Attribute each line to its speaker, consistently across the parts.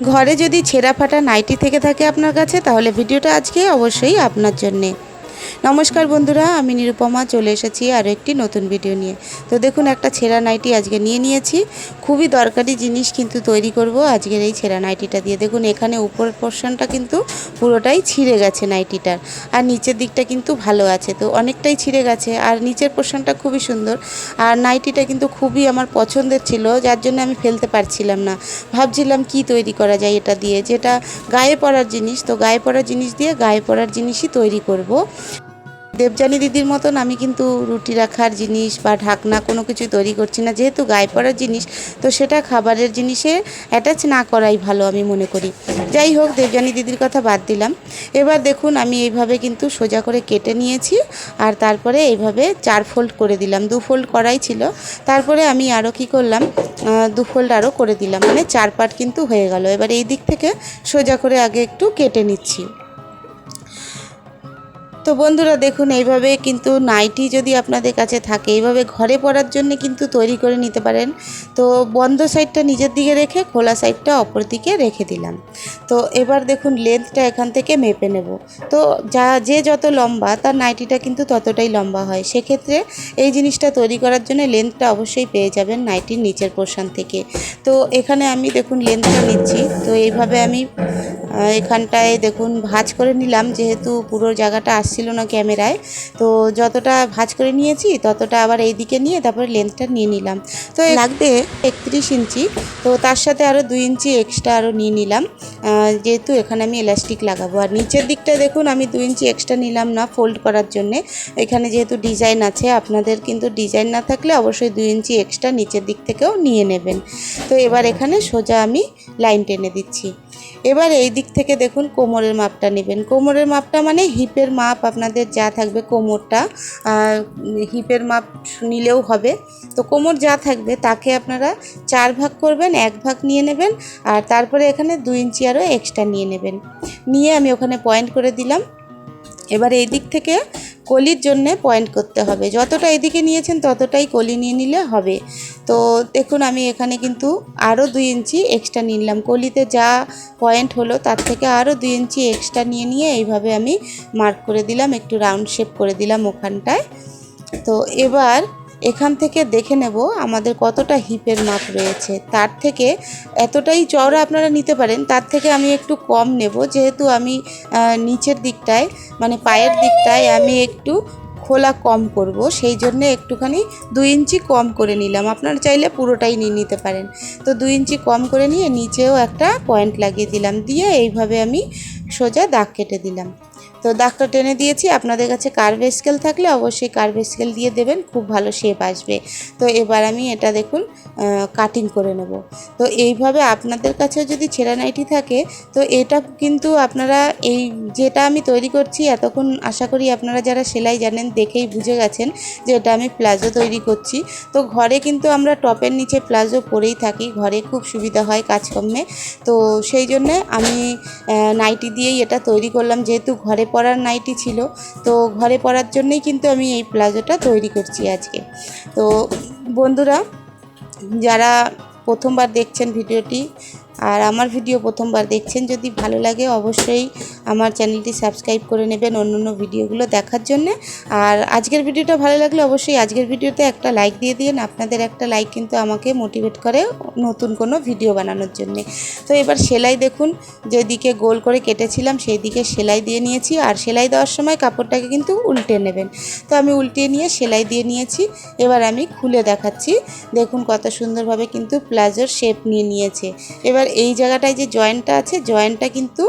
Speaker 1: ঘরে যদি ছেঁড়া ফাটা নাইটি থেকে থাকে আপনার কাছে, তাহলে ভিডিওটা আজকে অবশ্যই আপনার জন্যে। নমস্কার বন্ধুরা, আমি নিরুপমা, চলে এসেছি আরও একটি নতুন ভিডিও নিয়ে। তো দেখুন, একটা ছেঁড়া নাইটি আজকে নিয়ে নিয়েছি। খুবই দরকারি জিনিস কিন্তু তৈরি করব আজকের এই ছেঁড়া নাইটিটা দিয়ে। দেখুন, এখানে উপরের পোর্শনটা কিন্তু পুরোটাই ছিঁড়ে গেছে নাইটিটার আর নিচের দিকটা কিন্তু ভালো আছে, তো অনেকটাই ছিঁড়ে গেছে। আর নিচের পোর্শনটা খুবই সুন্দর। আর নাইটিটা কিন্তু খুবই আমার পছন্দের ছিল, যার জন্য আমি ফেলতে পারছিলাম না। ভাবছিলাম কি তৈরি করা যায় এটা দিয়ে, যেটা গায়ে পরার জিনিস। তো গায়ে পড়ার জিনিস দিয়ে গায়ে পরার জিনিসই তৈরি করব। দেবজানি দিদির মতন আমি কিন্তু রুটি রাখার জিনিস বা ঢাকনা কোনো কিছু তৈরি করছি না। যেহেতু গায়ে পড়ার জিনিস, তো সেটা খাবারের জিনিসে অ্যাটাচ না করাই ভালো আমি মনে করি। যাই হোক দেবজানি দিদির কথা বাদ দিলাম। এবার দেখুন, আমি এইভাবে কিন্তু সোজা করে কেটে নিয়েছি আর তারপরে এইভাবে চার ফোল্ড করে দিলাম। দু ফোল্ড করাই ছিল। তারপরে আমি আরও কি করলাম? দু ফোল্ড আরও করে দিলাম। মানে চার পাট কিন্তু হয়ে গেল। এবার এই দিক থেকে সোজা করে আগে একটু কেটে নিচ্ছি। তো বন্ধুরা দেখুন, এইভাবে কিন্তু নাইটি যদি আপনাদের কাছে থাকে, এইভাবে ঘরে পরার জন্য কিন্তু তৈরি করে নিতে পারেন। তো বন্ধ সাইডটা নিজের দিকে রেখে খোলা সাইডটা অপর দিকে রেখে দিলাম। তো এবার দেখুন, লেন্থটা এখান থেকে মেপে নেব। তো যা, যে যত লম্বা, তার নাইটিটা কিন্তু ততটাই লম্বা হয়। সেক্ষেত্রে এই জিনিসটা তৈরি করার জন্য লেন্থটা অবশ্যই পেয়ে যাবেন নাইটির নিচের পোর্শন থেকে। তো এখানে আমি দেখুন, লেন্থটা নিচ্ছি। তো এইভাবে আমি এখানটায় দেখুন, ভাঁজ করে নিলাম, যেহেতু পুরো জায়গাটা আসছিল না ক্যামেরায়, তো যতটা ভাঁজ করে নিয়েছি, ততটা আবার এই দিকে নিয়ে তারপরে লেন্থটা নিয়ে নিলাম। তো লাগবে একত্রিশ ইঞ্চি, তো তার সাথে আরও দুই ইঞ্চি এক্সট্রা আরও নিয়ে নিলাম। যেহেতু এখানে আমি এলাস্টিক লাগাবো। আর নিচের দিকটা দেখুন, আমি দুই ইঞ্চি এক্সট্রা নিলাম না ফোল্ড করার জন্যে। এখানে যেহেতু ডিজাইন আছে, আপনাদের কিন্তু ডিজাইন না থাকলে অবশ্যই দুই ইঞ্চি এক্সট্রা নিচের দিক থেকেও নিয়ে নেবেন। তো এবার এখানে সোজা আমি লাইন টেনে দিচ্ছি। এবার এই দিক থেকে দেখুন কোমরের মাপটা নেবেন। কোমরের মাপটা মানে হিপের মাপ আপনাদের যা থাকবে কোমরটা হিপের মাপ নিলেও হবে। তো কোমর যা থাকবে তাকে আপনারা চার ভাগ করবেন, এক ভাগ নিয়ে নেবেন, আর তারপরে এখানে দুই ইঞ্চি আরও এক্সট্রা নিয়ে নেবেন। নিয়ে আমি ওখানে পয়েন্ট করে দিলাম। এবার এই দিক থেকে কলির জন্যে পয়েন্ট করতে হবে। যতটা এদিকে নিয়েছেন ততটাই কলি নিয়ে নিলে হবে। তো দেখুন, আমি এখানে কিন্তু আরও দুই ইঞ্চি এক্সট্রা নিলাম। কলিতে যা পয়েন্ট হলো, তার থেকে আরও দুই ইঞ্চি এক্সট্রা নিয়ে নিয়ে এইভাবে আমি মার্ক করে দিলাম, একটু রাউন্ড শেপ করে দিলাম ওখানটায়। তো এবার এখান থেকে দেখে নেব আমাদের কতটা হিপের মাপ রয়েছে। তার থেকে এতটাই চওড়া আপনারা নিতে পারেন, তার থেকে আমি একটু কম নেব। যেহেতু আমি নিচের দিকটায় মানে পায়ের দিকটায় আমি একটু খোলা কম করব, সেই জন্য একটুখানি দু ইঞ্চি কম করে নিলাম। আপনারা চাইলে পুরোটাই নিয়ে নিতে পারেন। তো দু ইঞ্চি কম করে নিয়ে নিচেও একটা পয়েন্ট লাগিয়ে দিলাম। দিয়ে এইভাবে আমি সোজা দাগ কেটে দিলাম। তো দাগটা টেনে দিয়েছি, আপনাদের কাছে কার্ভ স্কেল থাকলে অবশ্যই কার্ভ স্কেল দিয়ে দেবেন, খুব ভালো শেপ আসবে। তো এবার আমি এটা দেখুন কাটিং করে নেব। তো এইভাবে আপনাদের কাছেও যদি ছেঁড়া নাইটি থাকে, তো এটা কিন্তু আপনারা এই যেটা আমি তৈরি করছি, এতক্ষণ আশা করি আপনারা যারা সেলাই জানেন, দেখেই বুঝে গেছেন যে এটা আমি প্লাজো তৈরি করছি। তো ঘরে কিন্তু আমরা টপের নিচে প্লাজো পরেই থাকি, ঘরে খুব সুবিধা হয় কাজকর্মে। তো সেই জন্যে আমি নাইটি দিয়েই এটা তৈরি করলাম, যেহেতু ঘরে পরার নাইটি ছিল। তো ঘরে পরার জন্যই কিন্তু আমি এই প্লাজোটা তৈরি করছি আজকে। তো বন্ধুরা, যারা প্রথমবার দেখছেন ভিডিওটি, আর আমার ভিডিও প্রথমবার দেখছেন, যদি ভালো লাগে অবশ্যই আমার চ্যানেলটি সাবস্ক্রাইব করে নেবেন অন্য অন্য ভিডিওগুলো দেখার জন্যে। আর আজকের ভিডিওটা ভালো লাগলে অবশ্যই আজকের ভিডিওতে একটা লাইক দিয়ে দিন। আপনাদের একটা লাইক কিন্তু আমাকে মোটিভেট করে নতুন কোনো ভিডিও বানানোর জন্যে। তো এবার সেলাই দেখুন, যেদিকে গোল করে কেটেছিলাম সেই দিকে সেলাই দিয়ে নিয়েছি। আর সেলাই দেওয়ার সময় কাপড়টাকে কিন্তু উল্টে নেবেন। তো আমি উল্টিয়ে নিয়ে সেলাই দিয়ে নিয়েছি। এবার আমি খুলে দেখাচ্ছি। দেখুন কত সুন্দরভাবে কিন্তু প্লাজোর শেপ নিয়ে নিয়েছে। এবার এই জায়গাটায় যে জয়েন্টটা আছে জয়েন্টটা কিন্তু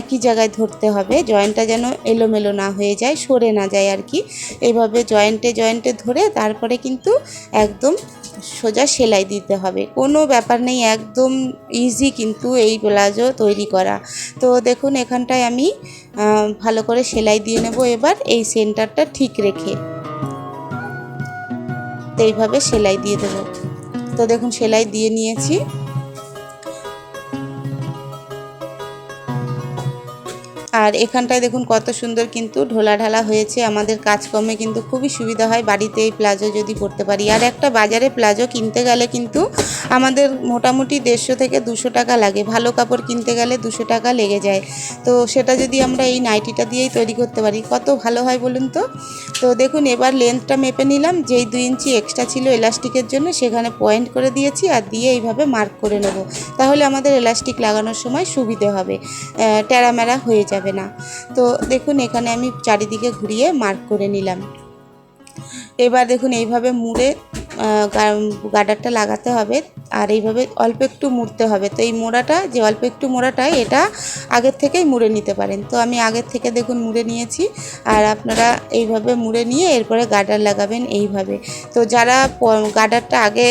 Speaker 1: একই জায়গায় ধরতে হবে। জয়েন্টটা যেন এলোমেলো না হয়ে যায়, সরে না যায় আর কি। এইভাবে জয়েন্টে জয়েন্টে ধরে তারপরে কিন্তু একদম সোজা সেলাই দিতে হবে। কোনো ব্যাপার নেই, একদম ইজি কিন্তু এই প্লাজো তৈরি করা। তো দেখুন, এখানটায় আমি ভালো করে সেলাই দিয়ে নেব। এবার এই সেন্টারটা ঠিক রেখে তো এইভাবে সেলাই দিয়ে দেবো। তো দেখুন, সেলাই দিয়ে নিয়েছি। আর এখানটায় দেখুন কত সুন্দর কিন্তু ঢোলা ঢালা হয়েছে। আমাদের কাজকর্মে কিন্তু খুবই সুবিধা হয়। বাড়িতে এই প্লাজো যদি পরতে পারি। আর একটা বাজারে প্লাজো কিনতে গেলে কিন্তু আমাদের মোটামুটি দেড়শো থেকে দুশো টাকা লাগে। ভালো কাপড় কিনতে গেলে দুশো টাকা লেগে যায়। তো সেটা যদি আমরা এই নাইটিটা দিয়েই তৈরি করতে পারি, কত ভালো হয় বলুন তো? তো দেখুন, এবার লেন্থটা মেপে নিলাম। যেই দুই ইঞ্চি এক্সট্রা ছিল এলাস্টিকের জন্য সেখানে পয়েন্ট করে দিয়েছি আর দিয়ে এইভাবে মার্ক করে নেব। তাহলে আমাদের এলাস্টিক লাগানোর সময় সুবিধে হবে। টেরামেরা হয়ে যাবে। না। তো দেখুন, এখানে আমি চারিদিকে ঘুরিয়ে মার্ক করে নিলাম। এবার দেখুন, এইভাবে মুড়ে গার্ডারটা লাগাতে হবে। আর এইভাবে অল্প একটু মুড়তে হবে। তো এই মোড়াটা, যে অল্প একটু মোড়াটা এটা আগের থেকেই মুড়ে নিতে পারেন। তো আমি আগের থেকে দেখুন মুড়ে নিয়েছি। আর আপনারা এইভাবে মুড়ে নিয়ে এরপরে গার্ডার লাগাবেন এইভাবে। তো যারা গার্ডারটা আগে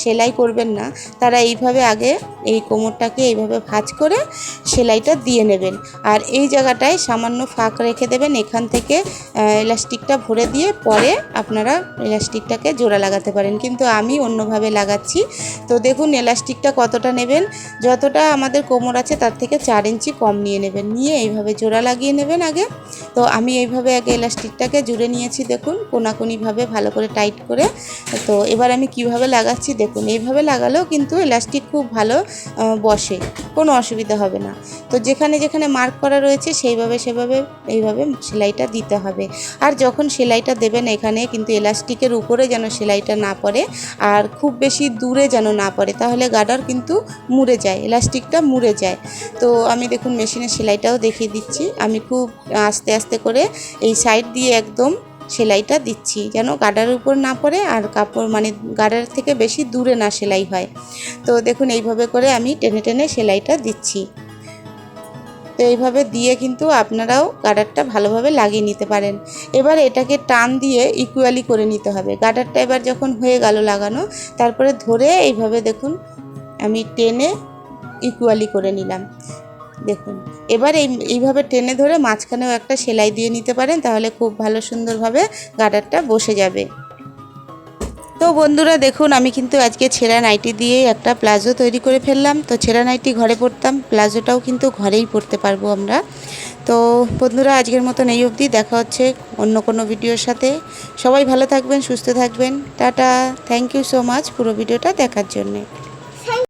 Speaker 1: সেলাই করবেন না, তারা এইভাবে আগে এই কোমরটাকে এইভাবে ভাঁজ করে সেলাইটা দিয়ে নেবেন। আর এই জায়গাটায় সামান্য ফাঁক রেখে দেবেন এখান থেকে এলাস্টিকটা ভরে দিয়ে পরে আপনারা এলাস্টিকটাকে জোড়া লাগাতে পারেন। কিন্তু আমি অন্যভাবে লাগাচ্ছি। তো দেখুন এলাস্টিকটা কতটা নেবেন? যতটা আমাদের কোমর আছে, তার থেকে চার ইঞ্চি কম নিয়ে নেবেন। নিয়ে এইভাবে জোড়া লাগিয়ে নেবেন আগে। তো আমি এইভাবে আগে এলাস্টিকটাকে জুড়ে নিয়েছি, দেখুন, কোনাকুনিভাবে ভালো করে টাইট করে। তো এবার আমি কীভাবে লাগাচ্ছি, দেখুন, এইভাবে লাগালেও কিন্তু এলাস্টিক খুব ভালো বসে, কোনো অসুবিধা হবে না। তো যেখানে যেখানে মার্ক করা রয়েছে, সেইভাবে সেভাবে, এইভাবে সেলাইটা দিতে হবে। আর যখন সেলাইটা দেবেন এখানে কিন্তু এলাস্টিকের উপরে যেন সেলাইটা না পড়ে, আর খুব বেশি দূরে যেন না পড়ে, তাহলে গার্ডার কিন্তু মুড়ে যায় এলাস্টিকটা মুড়ে যায়। তো আমি দেখুন মেশিনের সেলাইটাও দেখিয়ে দিচ্ছি। আমি খুব আস্তে আস্তে করে এই সাইড দিয়ে একদম সেলাইটা দিচ্ছি, যেন গার্ডারের উপর না পড়ে আর কাপড় মানে গার্ডার থেকে বেশি দূরে না সেলাই হয়। তো দেখুন এইভাবে করে আমি টেনে টেনে সেলাইটা দিচ্ছি। তো এইভাবে দিয়ে কিন্তু আপনারাও গার্ডারটা ভালোভাবে লাগিয়ে নিতে পারেন। এবার এটাকে টান দিয়ে ইকুয়ালি করে নিতে হবে। গার্ডারটা এবার যখন হয়ে গেল লাগানো, তারপরে ধরে এইভাবে দেখুন আমি টেনে ইকুয়ালি করে নিলাম। দেখুন, এবার এই, এইভাবে টেনে ধরে মাঝখানেও একটা সেলাই দিয়ে নিতে পারেন, তাহলে খুব ভালো সুন্দরভাবে গার্ডারটা বসে যাবে। তো বন্ধুরা দেখুন, আমি কিন্তু আজকে ছেঁড়া নাইটি দিয়ে একটা প্লাজো তৈরি করে ফেললাম। তো ছেঁড়া নাইটি ঘরে পরতাম, প্লাজোটাও কিন্তু ঘরেই পরতে পারব আমরা। তো বন্ধুরা, আজকের মতন এই অবধি দেখা হচ্ছে অন্য কোনো ভিডিওর সাথে। সবাই ভালো থাকবেন, সুস্থ থাকবেন। Tata thank you so much পুরো ভিডিওটা দেখার জন্যে।